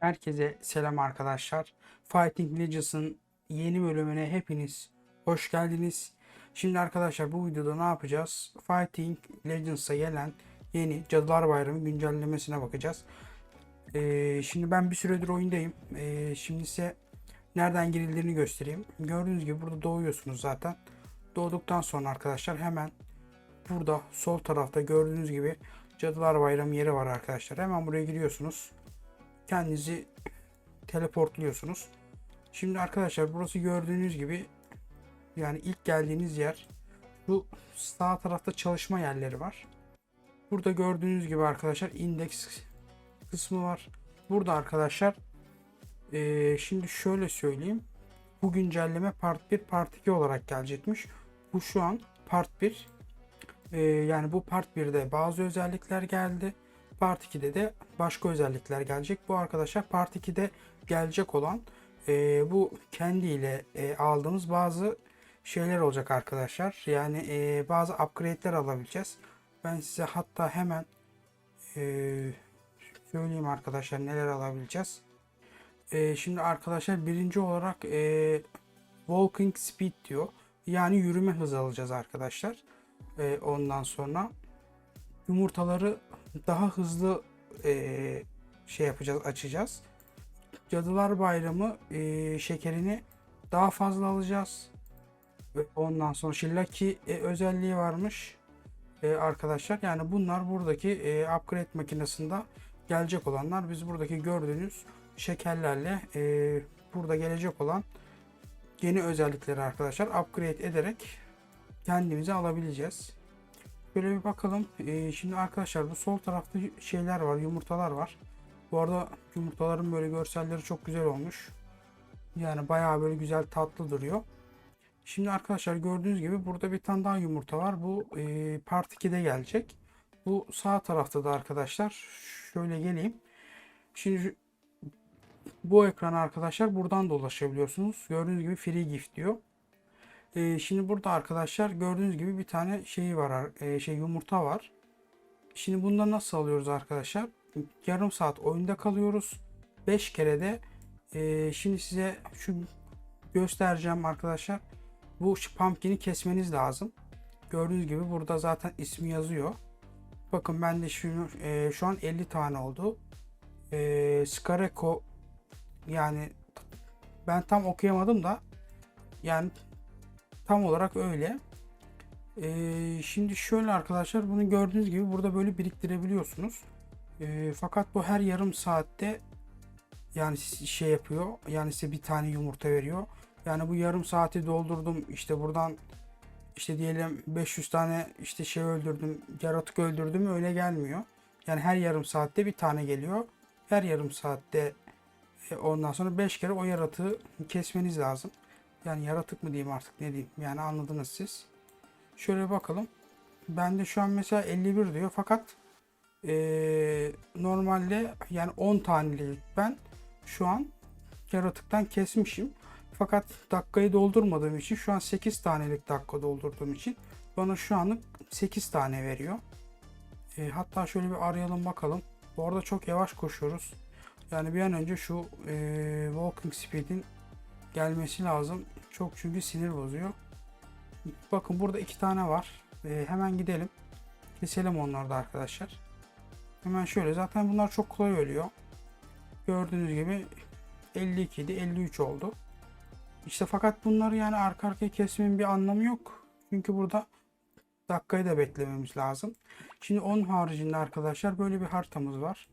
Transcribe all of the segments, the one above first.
Herkese selam arkadaşlar. Fighting Legends'ın yeni bölümüne hepiniz hoş geldiniz. Şimdi arkadaşlar bu videoda ne yapacağız? Fighting Legends'a gelen yeni Cadılar Bayramı güncellemesine bakacağız. Ee, şimdi ben bir süredir oyundayım. Ee, şimdi size nereden girildiğini göstereyim. Gördüğünüz gibi burada doğuyorsunuz zaten. Doğduktan sonra arkadaşlar hemen burada sol tarafta gördüğünüz gibi Cadılar Bayramı yeri var arkadaşlar. Hemen buraya giriyorsunuz kendinizi teleportluyorsunuz. Şimdi arkadaşlar burası gördüğünüz gibi yani ilk geldiğiniz yer bu sağ tarafta çalışma yerleri var. Burada gördüğünüz gibi arkadaşlar indeks kısmı var. Burada arkadaşlar eee, şimdi şöyle söyleyeyim. Bu güncelleme part 1 part 2 olarak gelecekmiş. Bu şu an part 1. Eee, yani bu part 1'de bazı özellikler geldi. Part 2'de de başka özellikler gelecek. Bu arkadaşlar Part 2'de gelecek olan e, bu kendiyle e, aldığımız bazı şeyler olacak arkadaşlar. Yani e, bazı upgrade'ler alabileceğiz. Ben size hatta hemen e, söyleyeyim arkadaşlar neler alabileceğiz. E, şimdi arkadaşlar birinci olarak e, walking speed diyor. Yani yürüme hızı alacağız arkadaşlar. E, ondan sonra yumurtaları daha hızlı eee, şey yapacağız, açacağız. Cadılar Bayramı eee, şekerini daha fazla alacağız. Ve ondan sonra Shillaki e, özelliği varmış e, arkadaşlar. Yani bunlar buradaki e, upgrade makinesinde gelecek olanlar. Biz buradaki gördüğünüz şekerlerle e, burada gelecek olan yeni özellikleri arkadaşlar upgrade ederek kendimize alabileceğiz. Böyle bir bakalım. Ee, şimdi arkadaşlar bu sol tarafta şeyler var, yumurtalar var. Bu arada yumurtaların böyle görselleri çok güzel olmuş. Yani bayağı böyle güzel tatlı duruyor. Şimdi arkadaşlar gördüğünüz gibi burada bir tane daha yumurta var. Bu e, part 2'de gelecek. Bu sağ tarafta da arkadaşlar şöyle geleyim. Şimdi bu ekrana arkadaşlar buradan da ulaşabiliyorsunuz. Gördüğünüz gibi free gift diyor. Ee, şimdi burada arkadaşlar gördüğünüz gibi bir tane şeyi var, ar- e, şey yumurta var. Şimdi bunda nasıl alıyoruz arkadaşlar? Yarım saat oyunda kalıyoruz. 5 kere de e, şimdi size şu göstereceğim arkadaşlar. Bu pumpkin'i kesmeniz lazım. Gördüğünüz gibi burada zaten ismi yazıyor. Bakın ben de şunu e, şu an 50 tane oldu. E, Skareko yani ben tam okuyamadım da yani Tam olarak öyle. Ee, şimdi şöyle arkadaşlar bunu gördüğünüz gibi burada böyle biriktirebiliyorsunuz. Ee, fakat bu her yarım saatte yani şey yapıyor. Yani size bir tane yumurta veriyor. Yani bu yarım saati doldurdum. işte buradan işte diyelim 500 tane işte şey öldürdüm, yaratık öldürdüm öyle gelmiyor. Yani her yarım saatte bir tane geliyor. Her yarım saatte e, ondan sonra 5 kere o yaratığı kesmeniz lazım. Yani yaratık mı diyeyim artık ne diyeyim. Yani anladınız siz. Şöyle bakalım. Bende şu an mesela 51 diyor fakat eee, normalde yani 10 tanelik ben şu an yaratıktan kesmişim. Fakat dakikayı doldurmadığım için şu an 8 tanelik dakika doldurduğum için bana şu anlık 8 tane veriyor. E, hatta şöyle bir arayalım bakalım. Bu arada çok yavaş koşuyoruz. Yani bir an önce şu e, walking speed'in gelmesi lazım. Çok çünkü sinir bozuyor. Bakın burada iki tane var. Ee, hemen gidelim. Keselim onları da arkadaşlar. Hemen şöyle. Zaten bunlar çok kolay ölüyor. Gördüğünüz gibi 52 idi. 53 oldu. İşte fakat bunları yani arka arkaya kesmenin bir anlamı yok. Çünkü burada dakikayı da beklememiz lazım. Şimdi onun haricinde arkadaşlar böyle bir haritamız var.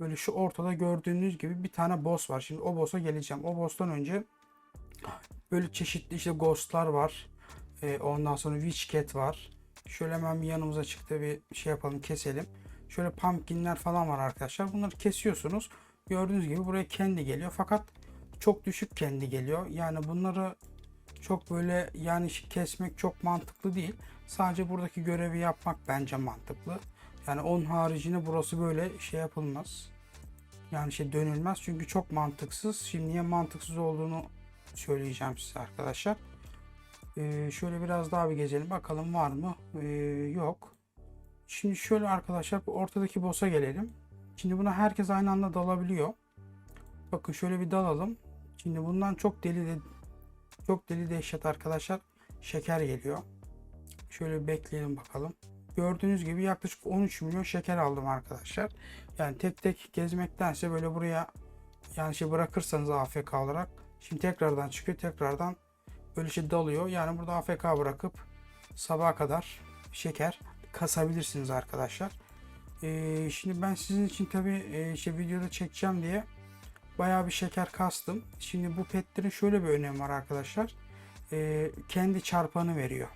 Böyle şu ortada gördüğünüz gibi bir tane boss var. Şimdi o boss'a geleceğim. O boss'tan önce Böyle çeşitli işte ghostlar var. Ee, ondan sonra witch cat var. Şöyle hemen bir yanımıza çıktı bir şey yapalım keselim. Şöyle pumpkinler falan var arkadaşlar. Bunları kesiyorsunuz. Gördüğünüz gibi buraya kendi geliyor. Fakat çok düşük kendi geliyor. Yani bunları çok böyle yani kesmek çok mantıklı değil. Sadece buradaki görevi yapmak bence mantıklı. Yani onun haricinde burası böyle şey yapılmaz. Yani şey dönülmez çünkü çok mantıksız. Şimdi niye mantıksız olduğunu söyleyeceğim size arkadaşlar. Ee, şöyle biraz daha bir gezelim. Bakalım var mı? Ee, yok. Şimdi şöyle arkadaşlar ortadaki boss'a gelelim. Şimdi buna herkes aynı anda dalabiliyor. Bakın şöyle bir dalalım. Şimdi bundan çok deli de çok deli dehşet arkadaşlar şeker geliyor. Şöyle bekleyelim bakalım. Gördüğünüz gibi yaklaşık 13 milyon şeker aldım arkadaşlar. Yani tek tek gezmektense böyle buraya yani şey bırakırsanız AFK olarak şimdi tekrardan çıkıyor tekrardan böyle şey dalıyor. Yani burada AFK bırakıp sabaha kadar şeker kasabilirsiniz arkadaşlar. Ee, şimdi ben sizin için tabi e, işte videoda çekeceğim diye bayağı bir şeker kastım. Şimdi bu petlerin şöyle bir önemi var arkadaşlar. Ee, kendi çarpanı veriyor.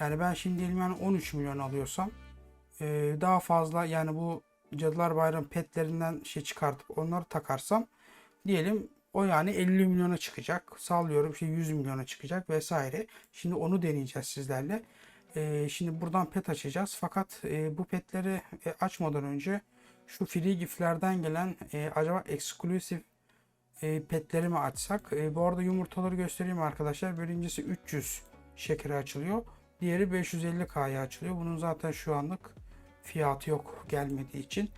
Yani ben şimdi diyelim yani 13 milyon alıyorsam e, daha fazla yani bu Cadılar Bayramı petlerinden şey çıkartıp onları takarsam diyelim o yani 50 milyona çıkacak. Sallıyorum şey 100 milyona çıkacak vesaire. Şimdi onu deneyeceğiz sizlerle. Ee, şimdi buradan pet açacağız. Fakat e, bu petleri e, açmadan önce şu free giftlerden gelen e, acaba exclusive e, petleri mi açsak? Bu arada yumurtaları göstereyim arkadaşlar. Birincisi 300 şekeri açılıyor. Diğeri 550K'ya açılıyor. Bunun zaten şu anlık fiyatı yok gelmediği için.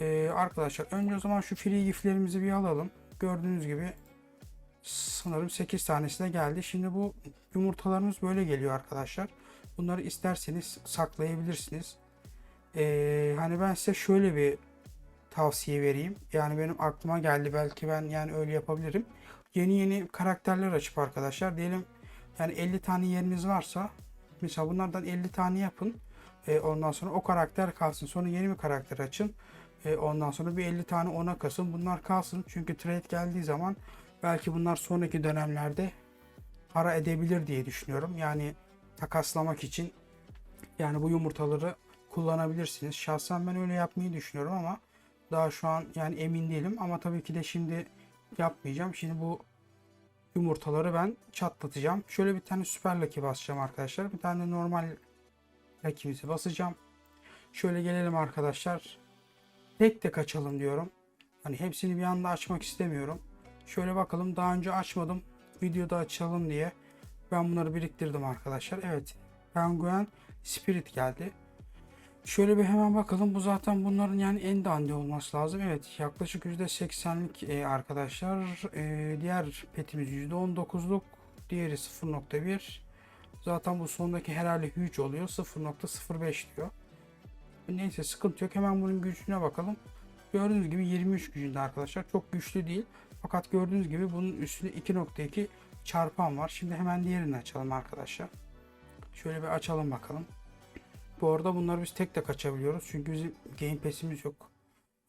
E, arkadaşlar önce o zaman şu free giftlerimizi bir alalım. Gördüğünüz gibi sanırım 8 tanesi de geldi. Şimdi bu yumurtalarımız böyle geliyor arkadaşlar. Bunları isterseniz saklayabilirsiniz. Ee, hani ben size şöyle bir tavsiye vereyim. Yani benim aklıma geldi. Belki ben yani öyle yapabilirim. Yeni yeni karakterler açıp arkadaşlar diyelim yani 50 tane yeriniz varsa mesela bunlardan 50 tane yapın. Ee, ondan sonra o karakter kalsın. Sonra yeni bir karakter açın. Ee, ondan sonra bir 50 tane ona kasın. Bunlar kalsın. Çünkü trade geldiği zaman belki bunlar sonraki dönemlerde para edebilir diye düşünüyorum. Yani takaslamak için yani bu yumurtaları kullanabilirsiniz. Şahsen ben öyle yapmayı düşünüyorum ama daha şu an yani emin değilim ama tabii ki de şimdi yapmayacağım. Şimdi bu yumurtaları ben çatlatacağım. Şöyle bir tane süper lucky basacağım arkadaşlar. Bir tane normal lucky'mizi basacağım. Şöyle gelelim arkadaşlar. Tek tek açalım diyorum. Hani hepsini bir anda açmak istemiyorum. Şöyle bakalım daha önce açmadım. Videoda açalım diye. Ben bunları biriktirdim arkadaşlar. Evet. Penguen Spirit geldi. Şöyle bir hemen bakalım. Bu zaten bunların yani en dandik olması lazım. Evet yaklaşık %80'lik e, arkadaşlar. E, diğer petimiz %19'luk. Diğeri 0.1. Zaten bu sondaki herhalde huge oluyor. 0.05 diyor. Neyse sıkıntı yok. Hemen bunun gücüne bakalım. Gördüğünüz gibi 23 gücünde arkadaşlar. Çok güçlü değil. Fakat gördüğünüz gibi bunun üstünde 2.2 çarpan var. Şimdi hemen diğerini açalım arkadaşlar. Şöyle bir açalım bakalım. Bu arada bunları biz tek tek açabiliyoruz. Çünkü bizim Game Pass'imiz yok.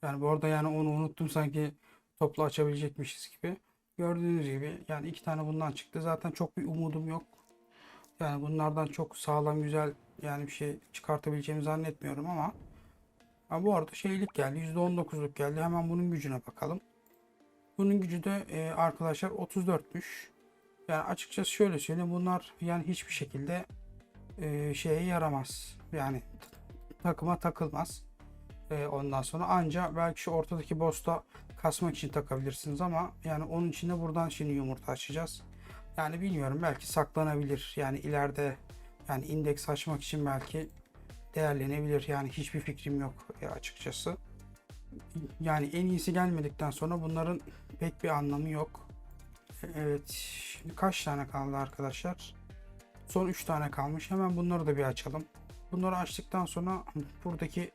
Yani bu arada yani onu unuttum sanki toplu açabilecekmişiz gibi. Gördüğünüz gibi yani iki tane bundan çıktı. Zaten çok bir umudum yok. Yani bunlardan çok sağlam güzel yani bir şey çıkartabileceğimi zannetmiyorum ama ha bu arada şeylik geldi. %19'luk geldi. Hemen bunun gücüne bakalım. Bunun gücü de e, arkadaşlar 34'müş. Yani açıkçası şöyle söyleyeyim bunlar yani hiçbir şekilde e, şeye yaramaz. Yani takıma takılmaz. E, ondan sonra anca belki şu ortadaki boss'ta kasmak için takabilirsiniz ama yani onun için de buradan şimdi yumurta açacağız. Yani bilmiyorum belki saklanabilir. Yani ileride yani indeks açmak için belki değerlenebilir. Yani hiçbir fikrim yok açıkçası. Yani en iyisi gelmedikten sonra bunların pek bir anlamı yok. Evet. Şimdi kaç tane kaldı arkadaşlar? Son 3 tane kalmış. Hemen bunları da bir açalım. Bunları açtıktan sonra buradaki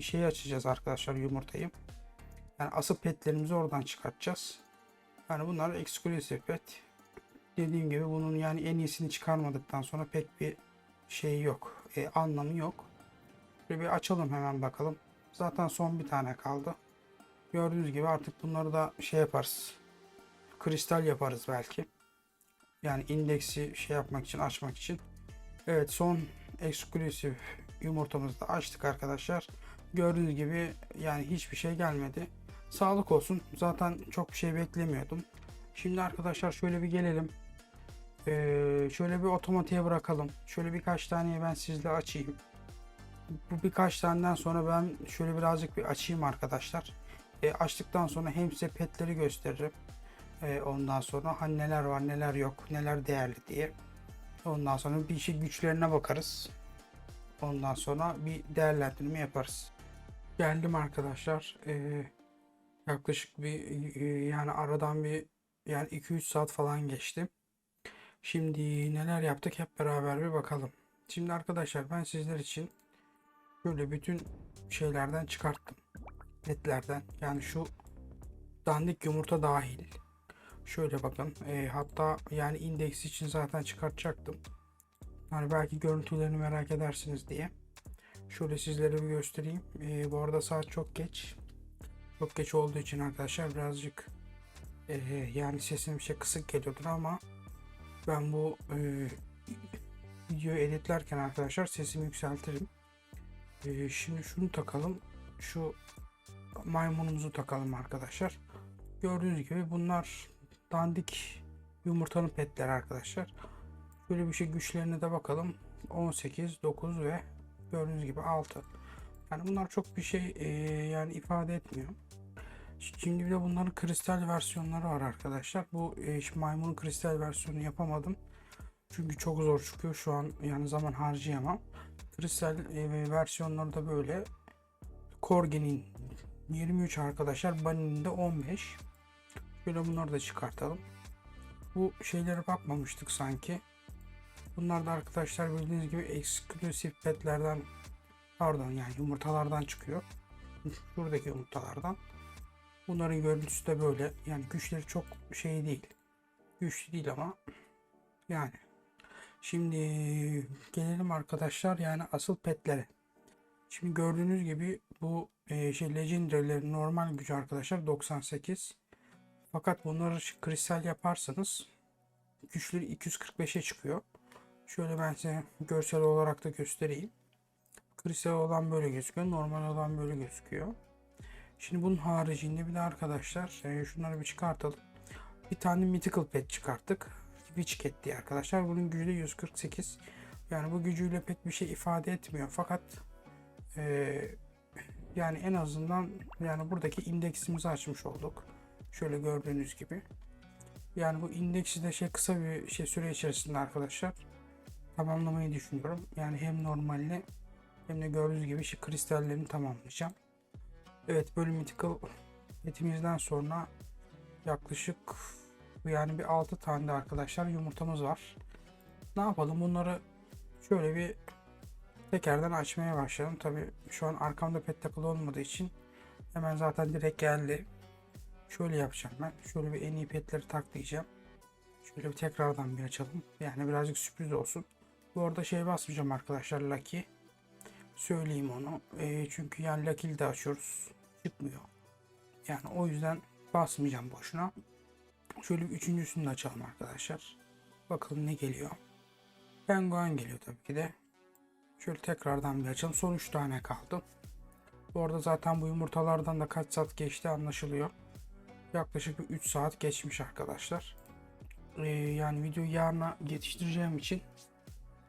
şeyi açacağız arkadaşlar yumurtayı. Yani asıl petlerimizi oradan çıkartacağız. Yani bunlar exclusive pet. Dediğim gibi bunun yani en iyisini çıkarmadıktan sonra pek bir şey yok. E, anlamı yok. Şöyle bir açalım hemen bakalım. Zaten son bir tane kaldı. Gördüğünüz gibi artık bunları da şey yaparız. Kristal yaparız belki. Yani indeksi şey yapmak için açmak için. Evet son eksklusif yumurtamızı da açtık arkadaşlar. Gördüğünüz gibi yani hiçbir şey gelmedi. Sağlık olsun. Zaten çok bir şey beklemiyordum. Şimdi arkadaşlar şöyle bir gelelim. Ee, şöyle bir otomatiğe bırakalım. Şöyle birkaç tane ben sizle açayım. Bu birkaç taneden sonra ben şöyle birazcık bir açayım arkadaşlar. E, açtıktan sonra hem size petleri gösteririm. E, ondan sonra hani neler var neler yok neler değerli diye. Ondan sonra bir şey güçlerine bakarız. Ondan sonra bir değerlendirme yaparız. Geldim arkadaşlar. E, Yaklaşık bir e, yani aradan bir yani 2-3 saat falan geçti. Şimdi neler yaptık hep beraber bir bakalım. Şimdi arkadaşlar ben sizler için böyle bütün şeylerden çıkarttım. Petlerden yani şu dandik yumurta dahil. Şöyle bakın. e, hatta yani indeks için zaten çıkartacaktım. Hani belki görüntülerini merak edersiniz diye. Şöyle sizlere bir göstereyim. E, bu arada saat çok geç. Çok geç olduğu için arkadaşlar birazcık e, yani sesim şey kısık geliyordur ama ben bu e, videoyu editlerken arkadaşlar sesimi yükseltirim. E, şimdi şunu takalım. Şu maymunumuzu takalım arkadaşlar. Gördüğünüz gibi bunlar dandik yumurtanın petleri arkadaşlar. Şöyle bir şey güçlerine de bakalım. 18, 9 ve gördüğünüz gibi 6. Yani bunlar çok bir şey e, yani ifade etmiyor. Şimdi bir de bunların kristal versiyonları var arkadaşlar. Bu e, maymunun kristal versiyonu yapamadım. Çünkü çok zor çıkıyor şu an yani zaman harcayamam. Kristal e, versiyonları da böyle. Corgi'nin 23 arkadaşlar. Bunny'nin de 15. Şöyle bunları da çıkartalım. Bu şeylere bakmamıştık sanki. Bunlar da arkadaşlar bildiğiniz gibi eksklusif petlerden pardon yani yumurtalardan çıkıyor. Şuradaki yumurtalardan. Bunların görüntüsü de böyle. Yani güçleri çok şey değil. Güçlü değil ama yani. Şimdi gelelim arkadaşlar yani asıl petlere. Şimdi gördüğünüz gibi bu e, şey legendary'lerin normal gücü arkadaşlar 98. Fakat bunları kristal yaparsanız güçleri 245'e çıkıyor. Şöyle ben size görsel olarak da göstereyim. Kristal olan böyle gözüküyor. Normal olan böyle gözüküyor. Şimdi bunun haricinde bir de arkadaşlar e, şunları bir çıkartalım. Bir tane mythical pet çıkarttık. Witch Cat diye arkadaşlar. Bunun gücü de 148. Yani bu gücüyle pek bir şey ifade etmiyor. Fakat e, yani en azından yani buradaki indeksimizi açmış olduk. Şöyle gördüğünüz gibi. Yani bu indeksi de şey kısa bir şey süre içerisinde arkadaşlar tamamlamayı düşünüyorum. Yani hem normalini hem de gördüğünüz gibi şu kristallerini tamamlayacağım. Evet bölüm mythical etimizden sonra yaklaşık yani bir 6 tane de arkadaşlar yumurtamız var. Ne yapalım bunları şöyle bir tekerden açmaya başlayalım. Tabi şu an arkamda pet takılı olmadığı için hemen zaten direkt geldi. Şöyle yapacağım ben. Şöyle bir en iyi petleri taklayacağım. Şöyle bir tekrardan bir açalım. Yani birazcık sürpriz olsun. Bu arada şey basmayacağım arkadaşlar Lucky. Söyleyeyim onu. E, çünkü yani Lucky'li de açıyoruz. Çıkmıyor. Yani o yüzden basmayacağım boşuna. Şöyle bir üçüncüsünü de açalım arkadaşlar. Bakalım ne geliyor. Penguen geliyor tabii ki de. Şöyle tekrardan bir açalım. Son 3 tane kaldı. Bu arada zaten bu yumurtalardan da kaç saat geçti anlaşılıyor. Yaklaşık bir 3 saat geçmiş arkadaşlar. Ee, yani videoyu yarına yetiştireceğim için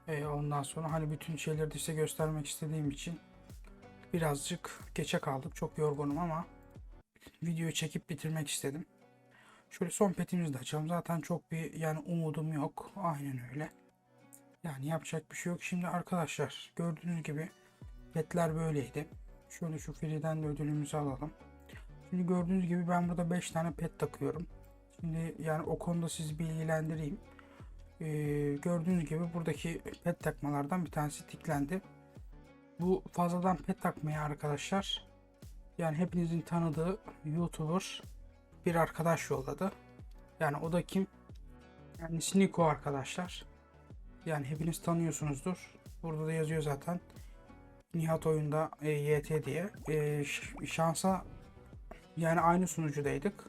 e, ondan sonra hani bütün şeyleri de size göstermek istediğim için birazcık geçe kaldık. Çok yorgunum ama videoyu çekip bitirmek istedim. Şöyle son petimizi de açalım. Zaten çok bir yani umudum yok. Aynen öyle. Yani yapacak bir şey yok. Şimdi arkadaşlar gördüğünüz gibi petler böyleydi. Şöyle şu free'den de ödülümüzü alalım. Şimdi gördüğünüz gibi ben burada 5 tane pet takıyorum. Şimdi yani o konuda sizi bilgilendireyim. Ee, gördüğünüz gibi buradaki pet takmalardan bir tanesi tiklendi. Bu fazladan pet takmaya arkadaşlar yani hepinizin tanıdığı YouTuber bir arkadaş yolladı. Yani o da kim? Yani Sniko arkadaşlar. Yani hepiniz tanıyorsunuzdur. Burada da yazıyor zaten. Nihat oyunda e, YT diye. E, şansa yani aynı sunucudaydık.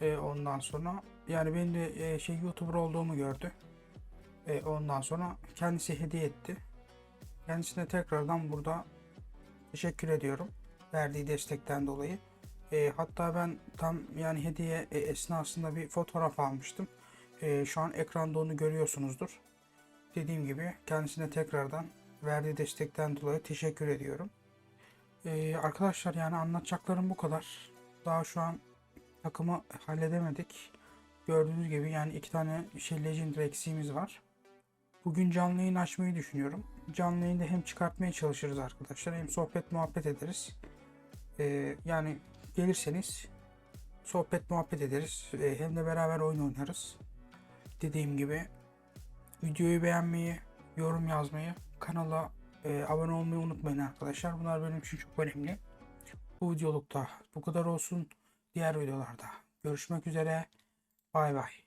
E, ondan sonra yani benim de e, şey YouTuber olduğumu gördü. E, ondan sonra kendisi hediye etti. Kendisine tekrardan burada teşekkür ediyorum. Verdiği destekten dolayı. E, hatta ben tam yani hediye e, esnasında bir fotoğraf almıştım. E, şu an ekranda onu görüyorsunuzdur. Dediğim gibi kendisine tekrardan verdiği destekten dolayı teşekkür ediyorum. E, arkadaşlar yani anlatacaklarım bu kadar. Daha şu an takımı halledemedik. Gördüğünüz gibi yani iki tane şey Legendary eksiğimiz var. Bugün canlı yayın açmayı düşünüyorum. Canlı yayında hem çıkartmaya çalışırız arkadaşlar hem sohbet muhabbet ederiz. Ee, yani gelirseniz sohbet muhabbet ederiz. E, hem de beraber oyun oynarız. Dediğim gibi videoyu beğenmeyi, yorum yazmayı, kanala e, abone olmayı unutmayın arkadaşlar. Bunlar benim için çok önemli. Bu videolukta bu kadar olsun. Diğer videolarda görüşmek üzere. Bay bay.